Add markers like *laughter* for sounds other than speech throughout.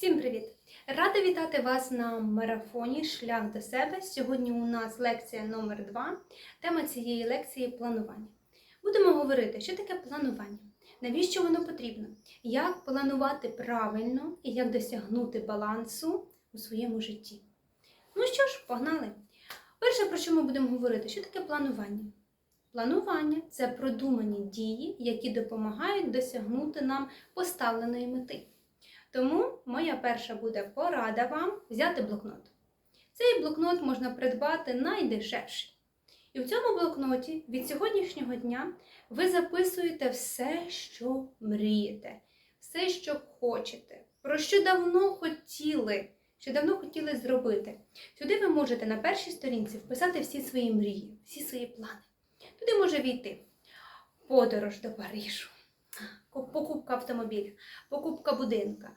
Всім привіт! Рада вітати вас на марафоні Шлях до себе. Сьогодні у нас лекція номер 2 Тема цієї лекції планування. Будемо говорити, що таке планування, навіщо воно потрібно, як планувати правильно і як досягнути балансу у своєму житті. Ну що ж, погнали! Перше, про що ми будемо говорити, що таке планування? Планування це продумані дії, які допомагають досягнути нам поставленої мети. Тому моя перша буде порада вам взяти блокнот. Цей блокнот можна придбати найдешевший. І в цьому блокноті від сьогоднішнього дня ви записуєте все, що мрієте, все, що хочете, про що давно хотіли, що давно хотіли зробити. Сюди ви можете на першій сторінці вписати всі свої мрії, всі свої плани. Туди може війти подорож до Парижу, покупка автомобіля, покупка будинка,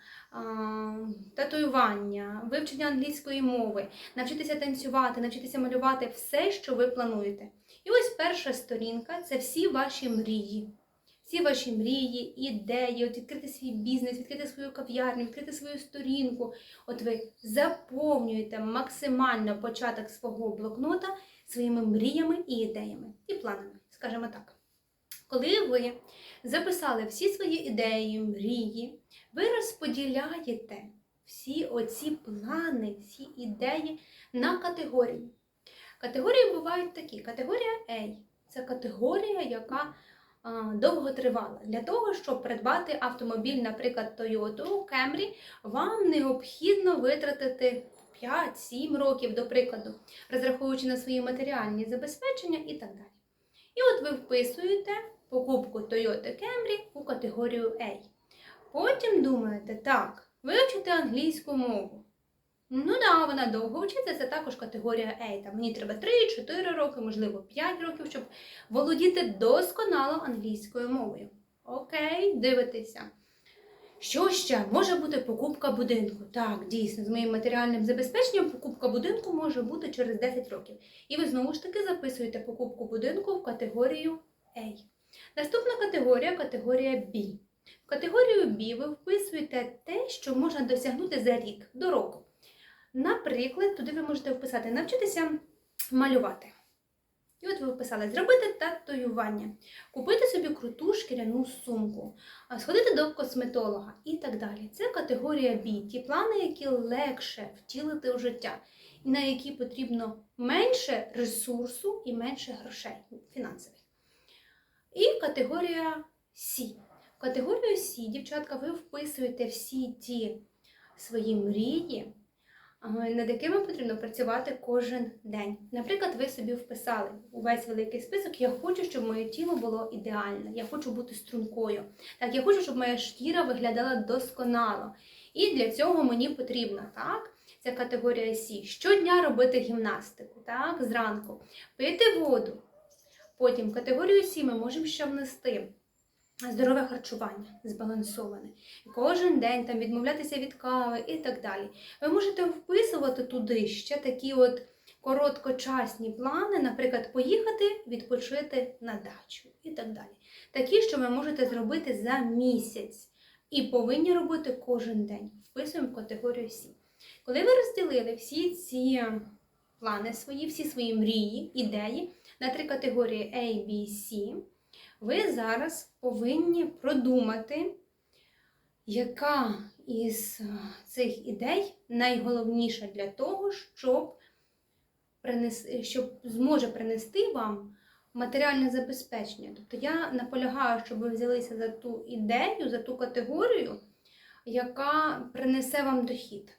татуювання, вивчення англійської мови, навчитися танцювати, навчитися малювати все, що ви плануєте. І ось перша сторінка це всі ваші мрії. Всі ваші мрії, ідеї, от відкрити свій бізнес, відкрити свою кав'ярню, відкрити свою сторінку. От ви заповнюєте максимально початок свого блокнота своїми мріями і ідеями, і планами, скажімо так. Коли ви записали всі свої ідеї, мрії, ви розподіляєте всі оці плани, всі ідеї на категорії. Категорії бувають такі: категорія A це категорія, яка довго тривала. Для того, щоб придбати автомобіль, наприклад, Toyota Camry, вам необхідно витратити 5-7 років, до прикладу, розраховуючи на свої матеріальні забезпечення і так далі. І от ви вписуєте покупку Toyota Camry у категорію A. Потім думаєте, так, вивчити англійську мову. Ну да, вона довго вчиться, це також категорія A. Там мені треба 3-4 роки, можливо, 5 років, щоб володіти досконало англійською мовою. Окей, дивитеся. Що ще? Може бути покупка будинку. Так, дійсно, з моїм матеріальним забезпеченням покупка будинку може бути через 10 років. І ви знову ж таки записуєте покупку будинку в категорію A. Наступна категорія категорія B. В категорію B ви вписуєте те, що можна досягнути за рік до року. Наприклад, туди ви можете вписати навчитися малювати. І от ви вписали зробити татуювання, купити собі круту шкіряну сумку, сходити до косметолога і так далі. Це категорія B, ті плани, які легше втілити в життя, і на які потрібно менше ресурсу і менше грошей фінансових. І категорія С. В категорію С, дівчатка, ви вписуєте всі ті свої мрії, над якими потрібно працювати кожен день. Наприклад, ви собі вписали увесь великий список, я хочу, щоб моє тіло було ідеальне, я хочу бути стрункою. Так, я хочу, щоб моя шкіра виглядала досконало. І для цього мені потрібно, так? Це категорія Сі. Щодня робити гімнастику, так, зранку, пити воду. Потім в категорію Сі ми можемо ще внести. Здорове харчування збалансоване. Кожен день там відмовлятися від кави і так далі. Ви можете вписувати туди ще такі от короткочасні плани, наприклад, поїхати відпочити на дачу і так далі. Такі, що ви можете зробити за місяць і повинні робити кожен день. Вписуємо в категорію Сі. Коли ви розділили всі ці плани свої, всі свої мрії, ідеї на три категорії A, B, C, ви зараз повинні продумати, яка із цих ідей найголовніша для того, щоб, принести, щоб зможе принести вам матеріальне забезпечення. Тобто я наполягаю, щоб ви взялися за ту ідею, за ту категорію, яка принесе вам дохід.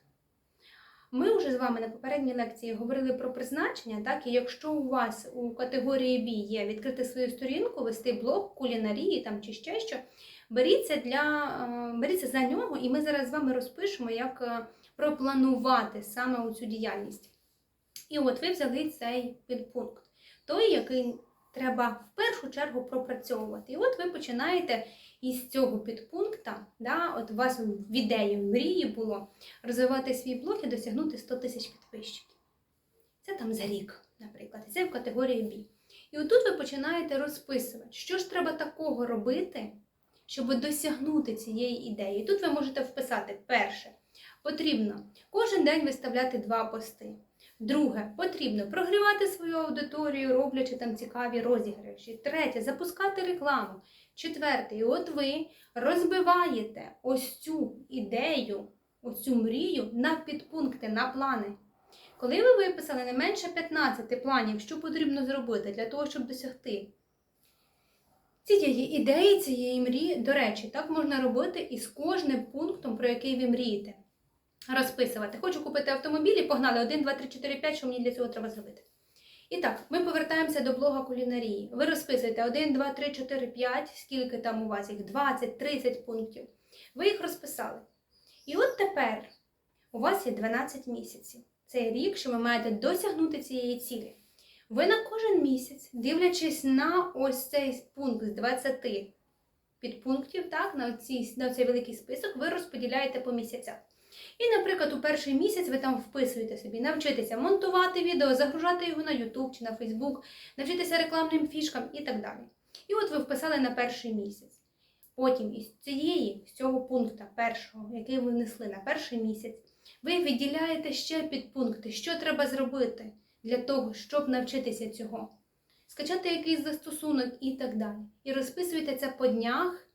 Ми вже з вами на попередній лекції говорили про призначення, так, і якщо у вас у категорії B є відкрити свою сторінку, вести блог кулінарії там чи ще що, беріться, для, беріться за нього, і ми зараз з вами розпишемо, як пропланувати саме цю діяльність. І от ви взяли цей підпункт, той, який треба в першу чергу пропрацьовувати. І от ви починаєте із цього підпункта, да, от у вас в ідеї, в мрії було розвивати свій блог і досягнути 100 тисяч підписчиків. Це там за рік, наприклад, це в категорії B. І отут ви починаєте розписувати, що ж треба такого робити, щоб досягнути цієї ідеї. Тут ви можете вписати перше Потрібно кожен день виставляти два пости. Друге, потрібно прогрівати свою аудиторію, роблячи там цікаві розіграші. Третє запускати рекламу. Четверте, і от ви розбиваєте ось цю ідею, ось цю мрію на підпункти, на плани. Коли ви виписали не менше 15 планів, що потрібно зробити для того, щоб досягти цієї ідеї, цієї мрії, до речі, так можна робити і з кожним пунктом, про який ви мрієте. Розписувати. Хочу купити автомобіль і погнали 1, 2, 3, 4, 5, що мені для цього треба зробити. І так, ми повертаємося до блога кулінарії. Ви розписуєте 1, 2, 3, 4, 5, скільки там у вас їх, 20, 30 пунктів. Ви їх розписали. І от тепер у вас є 12 місяців. Це рік, що ви маєте досягнути цієї цілі. Ви на кожен місяць, дивлячись на ось цей пункт з 20 підпунктів, так, на, оці, на цей великий список, ви розподіляєте по місяцях. І, наприклад, у перший місяць ви там вписуєте собі, навчитися монтувати відео, загружати його на YouTube чи на Facebook, навчитися рекламним фішкам і так далі. І от ви вписали на перший місяць. Потім із цієї, з цього пункту першого, який ви внесли на перший місяць, ви виділяєте ще підпункти, що треба зробити для того, щоб навчитися цього. Скачати якийсь застосунок і так далі. І розписуєте це по днях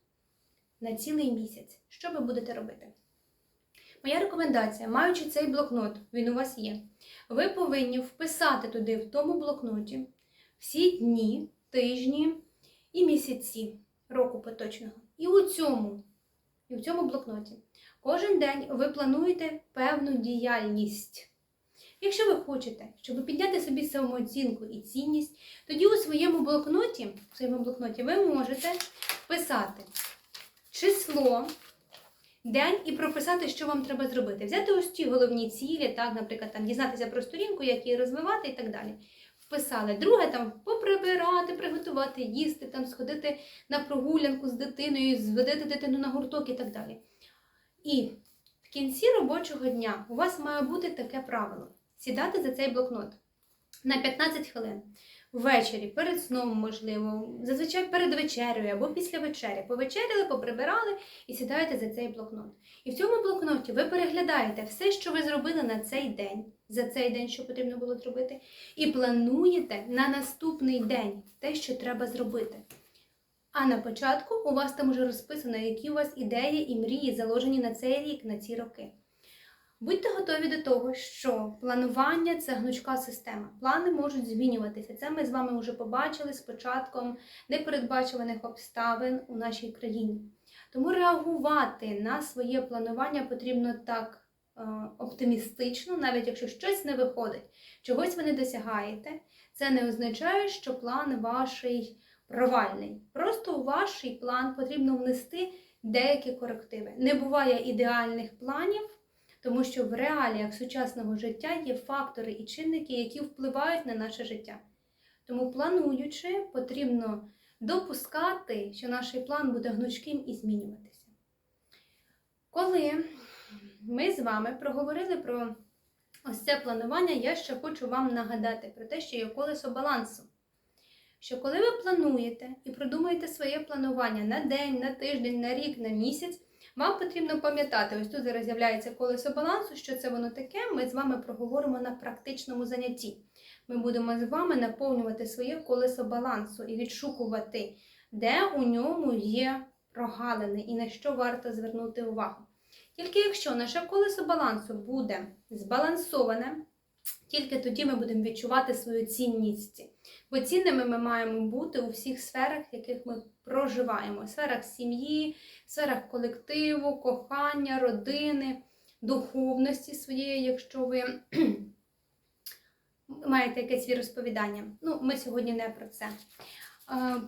на цілий місяць. Що ви будете робити? Моя рекомендація, маючи цей блокнот, він у вас є, ви повинні вписати туди, в тому блокноті, всі дні, тижні і місяці року поточного. І у цьому, і в цьому блокноті кожен день ви плануєте певну діяльність. Якщо ви хочете, щоб підняти собі самооцінку і цінність, тоді у своєму блокноті, в своєму блокноті ви можете вписати число, день і прописати, що вам треба зробити. Взяти ось ті головні цілі, так, наприклад, там дізнатися про сторінку, як її розвивати і так далі. Вписали. Друге, там поприбирати, приготувати, їсти, там сходити на прогулянку з дитиною, зведити дитину на гурток і так далі. І в кінці робочого дня у вас має бути таке правило: сідати за цей блокнот на 15 хвилин. Ввечері, перед сном, можливо, зазвичай перед вечерею або після вечері. Повечеряли, поприбирали і сідаєте за цей блокнот. І в цьому блокноті ви переглядаєте все, що ви зробили на цей день, за цей день, що потрібно було зробити, і плануєте на наступний день те, що треба зробити. А на початку у вас там вже розписано, які у вас ідеї і мрії заложені на цей рік, на ці роки. Будьте готові до того, що планування це гнучка система. Плани можуть змінюватися. Це ми з вами вже побачили з початком непередбачуваних обставин у нашій країні. Тому реагувати на своє планування потрібно так е, оптимістично, навіть якщо щось не виходить, чогось ви не досягаєте, це не означає, що план ваший провальний. Просто у ваш план потрібно внести деякі корективи. Не буває ідеальних планів. Тому що в реаліях сучасного життя є фактори і чинники, які впливають на наше життя. Тому, плануючи, потрібно допускати, що наш план буде гнучким і змінюватися. Коли ми з вами проговорили про ось це планування, я ще хочу вам нагадати про те, що є колесо балансу. Що коли ви плануєте і продумуєте своє планування на день, на тиждень, на рік, на місяць, вам потрібно пам'ятати, ось тут зараз з'являється колесо балансу, що це воно таке, ми з вами проговоримо на практичному занятті. Ми будемо з вами наповнювати своє колесо балансу і відшукувати, де у ньому є прогалини і на що варто звернути увагу. Тільки якщо наше колесо балансу буде збалансоване, тільки тоді ми будемо відчувати свою цінність. Бо цінними ми маємо бути у всіх сферах, в яких ми проживаємо: в сферах сім'ї, сферах колективу, кохання, родини, духовності своєї, якщо ви *clears throat* маєте якесь розповідання. Ну, ми сьогодні не про це.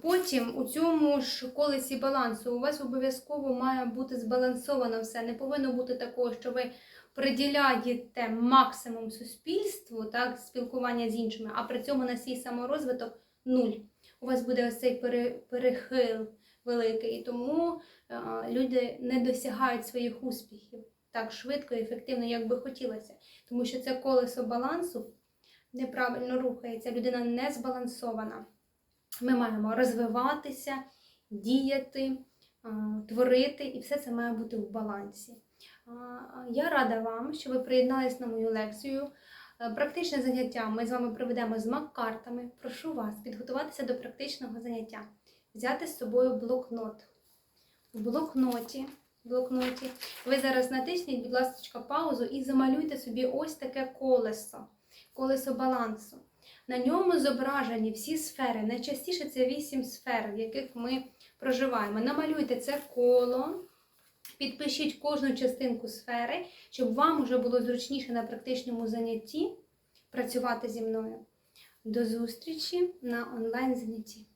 Потім у цьому ж колесі балансу у вас обов'язково має бути збалансовано все. Не повинно бути такого, що ви приділяєте максимум суспільству, так, спілкування з іншими, а при цьому на свій саморозвиток нуль. У вас буде ось цей перехил великий, і тому люди не досягають своїх успіхів так швидко і ефективно, як би хотілося. Тому що це колесо балансу неправильно рухається, людина не збалансована. Ми маємо розвиватися, діяти, творити, і все це має бути в балансі. Я рада вам, що ви приєднались на мою лекцію. Е, Практичне заняття ми з вами проведемо з мак-картами. Прошу вас підготуватися до практичного заняття, взяти з собою блокнот. В блокноті, блокноті ви зараз натисніть, будь ласка, паузу і замалюйте собі ось таке колесо, колесо балансу. На ньому зображені всі сфери. Найчастіше це вісім сфер, в яких ми проживаємо. Намалюйте це коло, підпишіть кожну частинку сфери, щоб вам вже було зручніше на практичному занятті працювати зі мною. До зустрічі на онлайн занятті.